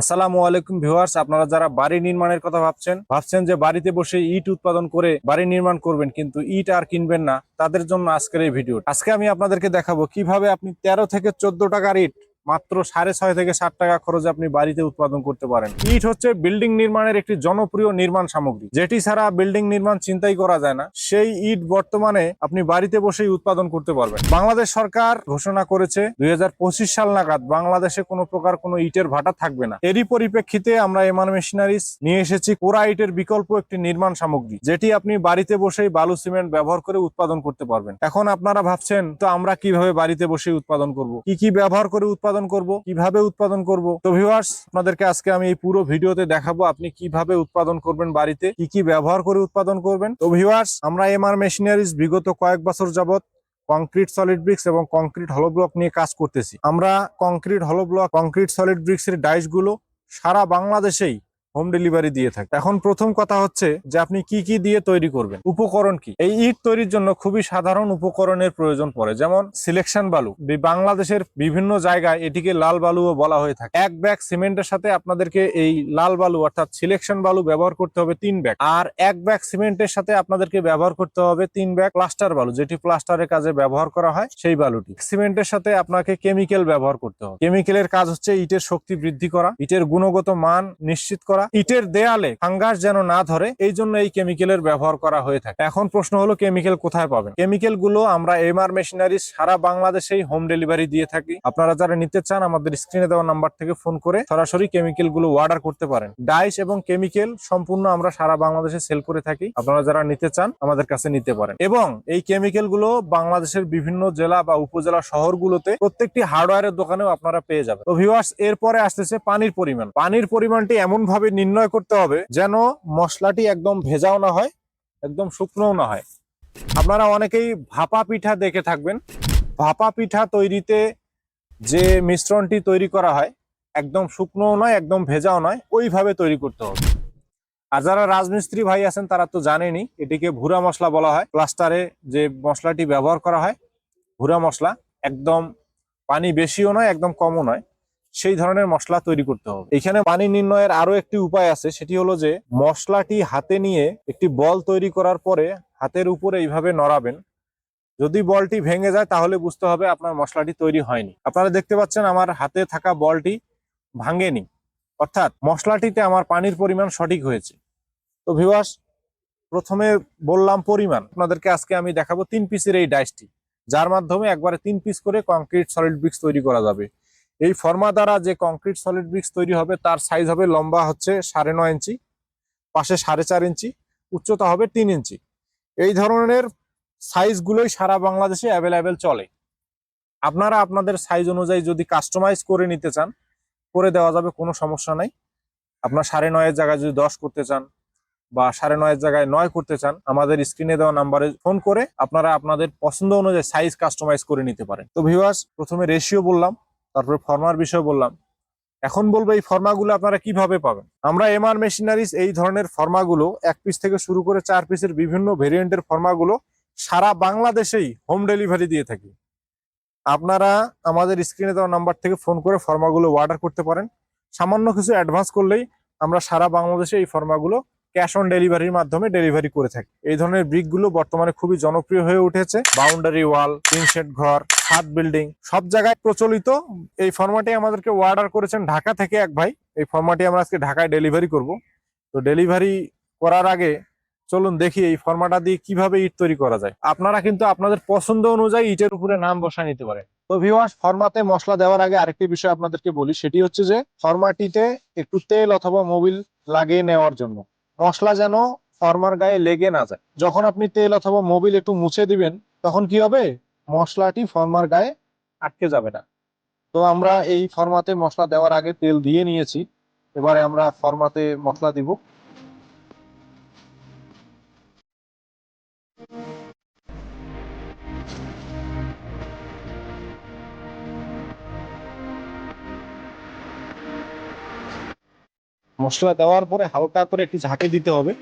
আসসালামু আলাইকুম ভিউয়ার্স, আপনারা যারা বাড়ি নির্মাণের কথা ভাবছেন ভাবছেন যে বাড়িতে বসে ইট উৎপাদন করে বাড়ি নির্মাণ করবেন, কিন্তু ইট আর কিনবেন না, তাদের জন্য আজকের এই ভিডিও আজকে আমি আপনাদেরকে দেখাবো কীভাবে আপনি তেরো থেকে চোদ্দ টাকার ইট মাত্র সাড়ে ছয় থেকে ষাট টাকা খরচে আপনি বাড়িতে উৎপাদন করতে পারেন। ইট হচ্ছে বিল্ডিং নির্মাণের একটি জনপ্রিয় নির্মাণ সামগ্রী। যেটি ছাড়া বিল্ডিং নির্মাণ চিন্তাই করা যায় না। সেই ইট বর্তমানে আপনি বাড়িতে বসেই উৎপাদন করতে পারবেন। বাংলাদেশ সরকার ঘোষণা করেছে, দুই হাজার পঁচিশ সাল নাগাদ বাংলাদেশে কোনো প্রকার কোনো ইটের ভাটা থাকবে না। এরই পরিপ্রেক্ষিতে আমরা এমান মেশিনারিজ নিয়ে এসেছি কোরা ইটের বিকল্প একটি নির্মাণ সামগ্রী, যেটি আপনি বাড়িতে বসেই বালু সিমেন্ট ব্যবহার করে উৎপাদন করতে পারবেন। এখন আপনারা ভাবছেন, তো আমরা কীভাবে বাড়িতে বসে উৎপাদন করব? কি কি ব্যবহার করে উৎপাদন করব, কীভাবে উৎপাদন করব? তো ভিউয়ার্স আপনাদেরকে আজকে আমি এই পুরো ভিডিওতে দেখাবো আপনি কীভাবে উৎপাদন করবেন বাড়িতে, কি কি ব্যবহার করে উৎপাদন করবেন। তো ভিউয়ার্স আমরা এমআর মেশিনারিজ বিগত কয়েক বছর যাবত কংক্রিট সলিড ব্রিক্স এবং কংক্রিট হলো ব্লক নিয়ে কাজ করতেছি। আমরা কংক্রিট হলো ব্লক কংক্রিট সলিড ব্রিক্স এর ডাইসগুলো সারা বাংলাদেশেই হোম ডেলিভারি দিয়ে থাকে। এখন প্রথম কথা হচ্ছে যে আপনি কি কি দিয়ে তৈরি করবেন? উপকরণ কি? এই ইট তৈরির জন্য খুবই সাধারণ উপকরণের প্রয়োজন পড়ে। যেমন সিলেকশন বালু। বাংলাদেশের বিভিন্ন জায়গায় এটিকে লাল বালুও বলা হয়ে থাকে। এক ব্যাগ সিমেন্টের সাথে আপনাদেরকে এই লাল বালু অর্থাৎ সিলেকশন বালু ব্যবহার করতে হবে তিন ব্যাগ। আর এক ব্যাগ সিমেন্টের সাথে আপনাদেরকে ব্যবহার করতে হবে তিন ব্যাগ প্লাস্টার বালু, যেটি প্লাস্টারের কাজে ব্যবহার করা হয় সেই বালুটি। সিমেন্টের সাথে আপনাকে কেমিক্যাল ব্যবহার করতে হবে। কেমিক্যালের কাজ হচ্ছে ইটের শক্তি বৃদ্ধি করা। ইটের গুণগত মান নিশ্চিত করা। ইটের দেয়ালে ফাঙ্গাস যেন না ধরে, এই জন্য এই কেমিক্যালের ব্যবহার করা হয়ে থাকে। এখন প্রশ্ন হলো, কেমিক্যাল কোথায় পাবেন? কেমিক্যালগুলো আমরা এমআর মেশিনারি সারা বাংলাদেশেই হোম ডেলিভারি দিয়ে থাকি। আপনারা যারা নিতে চান, আমাদের স্ক্রিনে দেওয়া নাম্বার থেকে ফোন করে সরাসরি কেমিক্যালগুলো অর্ডার করতে পারেন। ডাইস এবং কেমিক্যাল সম্পূর্ণ আমরা সারা বাংলাদেশে সেল করে থাকি। আপনারা যারা নিতে চান, আমাদের কাছে নিতে পারেন। এবং এই কেমিক্যালগুলো বাংলাদেশের বিভিন্ন জেলা বা উপজেলা শহরগুলোতে প্রত্যেকটি হার্ডওয়্যারের দোকানেও আপনারা পেয়ে যাবেন। তো ভিউয়ার্স এরপরে আসতেছে পানির পরিমাণ। পানির পরিমাণটি এমন ভাবে নির্ণয় করতে হবে যেন মশলাটি একদম ভেজাও না হয়, একদম শুকনোও না হয়। আপনারা অনেকেই ভাপা পিঠা দেখে থাকবেন। ভাপা পিঠা তৈরিতে যে মিশ্রণটি তৈরি করা হয়, একদম শুকনোও নয়, একদম ভেজাও নয়, ওইভাবে তৈরি করতে হবে। আর যারা রাজমিস্ত্রি ভাই আছেন, তারা তো জানেনি এটিকে ভুরা মশলা বলা হয়। প্লাস্টারে যে মশলাটি ব্যবহার করা হয়, ভুরা মশলা, একদম পানি বেশিও নয়, একদম কমও নয়। সেই ধরনের মশলা তৈরি করতে হবে। এখানে পানি নির্ণয়ের আরও একটি উপায় আছে, সেটি হলো যে মশলাটি হাতে নিয়ে একটি বল তৈরি করার পরে হাতের উপরে এইভাবে নড়াবেন। যদি বলটি ভেঙে যায়, তাহলে বুঝতে হবে আপনার মশলাটি তৈরি হয়নি। আপনারা দেখতে পাচ্ছেন আমার হাতে থাকা বলটি ভাঙেনি। অর্থাৎ মশলাটিতে আমার পানির পরিমাণ সঠিক হয়েছে। তো ভিউয়ার্স প্রথমে বললাম পরিমাণ। আপনাদেরকে আজকে আমি দেখাবো তিন পিসের এই ডাইসটি, যার মাধ্যমে একবারে তিন পিস করে কংক্রিট সলিড ব্রিক্স তৈরি করা যাবে। এই ফর্মা দ্বারা যে কংক্রিট সলিড ব্রিক্স তৈরি হবে, তার সাইজ হবে লম্বা হচ্ছে সাড়ে নয় ইঞ্চি, পাশে সাড়ে চার ইঞ্চি, উচ্চতা হবে তিন ইঞ্চি। এই ধরনের সাইজগুলোই সারা বাংলাদেশে অ্যাভেলেবেল চলে। আপনারা আপনাদের সাইজ অনুযায়ী যদি কাস্টমাইজ করে নিতে চান, করে দেওয়া যাবে, কোনো সমস্যা নাই। আপনার সাড়ে নয়ের জায়গায় যদি দশ করতে চান বা সাড়ে নয়ের জায়গায় নয় করতে চান, আমাদের স্ক্রিনে দেওয়া নাম্বারে ফোন করে আপনারা আপনাদের পছন্দ অনুযায়ী সাইজ কাস্টমাইজ করে নিতে পারেন। তো ভিউয়ার্স প্রথমে রেশিও বললাম। তারপরে ফর্মার বিষয় বললাম। এখন বলব এই ফর্মাগুলো আপনারা কীভাবে পাবেন? আমরা এমআর মেশিনারিজ এই ধরনের ফর্মাগুলো এক পিস থেকে শুরু করে চার পিসের বিভিন্ন ভেরিয়েন্টের ফর্মাগুলো সারা বাংলাদেশেই হোম ডেলিভারি দিয়ে থাকি। আপনারা আমাদের স্ক্রিনে দেওয়া নাম্বার থেকে ফোন করে ফর্মাগুলো অর্ডার করতে পারেন। সামান্য কিছু অ্যাডভান্স করলেই আমরা সারা বাংলাদেশে এই ফর্মাগুলো ক্যাশ অন ডেলিভারির মাধ্যমে ডেলিভারি করে থাকি। এই ধরনের ব্রিকগুলো বর্তমানে খুবই জনপ্রিয় হয়ে উঠেছে। বাউন্ডারি ওয়াল তিন শেড ঘর ছাদ বিল্ডিং সব জায়গায় প্রচলিত। এই ফর্মাটি আমাদেরকে অর্ডার করেছেন ঢাকা থেকে এক ভাই। এই ফর্মাটি আমরা আজকে ঢাকায় ডেলিভারি করব। তো ডেলিভারি করার আগে চলুন দেখি এই ফর্মাটা দিয়ে কীভাবে ইট তৈরি করা যায়। আপনারা কিন্তু আপনাদের পছন্দ অনুযায়ী ইটের উপরে নাম বসা নিতে পারেন। তো ভিওয়াস ফর্মাতে মশলা দেওয়ার আগে আরেকটি বিষয় আপনাদেরকে বলি। সেটি হচ্ছে যে ফর্মাটিতে একটু তেল অথবা মোবিল লাগিয়ে নেওয়ার জন্য। মশলা যেন ফর্মার গায়ে লেগে না যায়। যখন আপনি তেল অথবা মোবিল একটু মুছে দিবেন, তখন কি হবে? মশলাটি ফর্মার গায়ে আটকে যাবে না। তো আমরা এই ফর্মাতে মশলা দেওয়ার আগে তেল দিয়ে নিয়েছি। এবারে আমরা ফর্মাতে মশলা দিব। মশলা দেওয়ার পরে হালকা করে একটি ঝাঁকে দিতে হবে।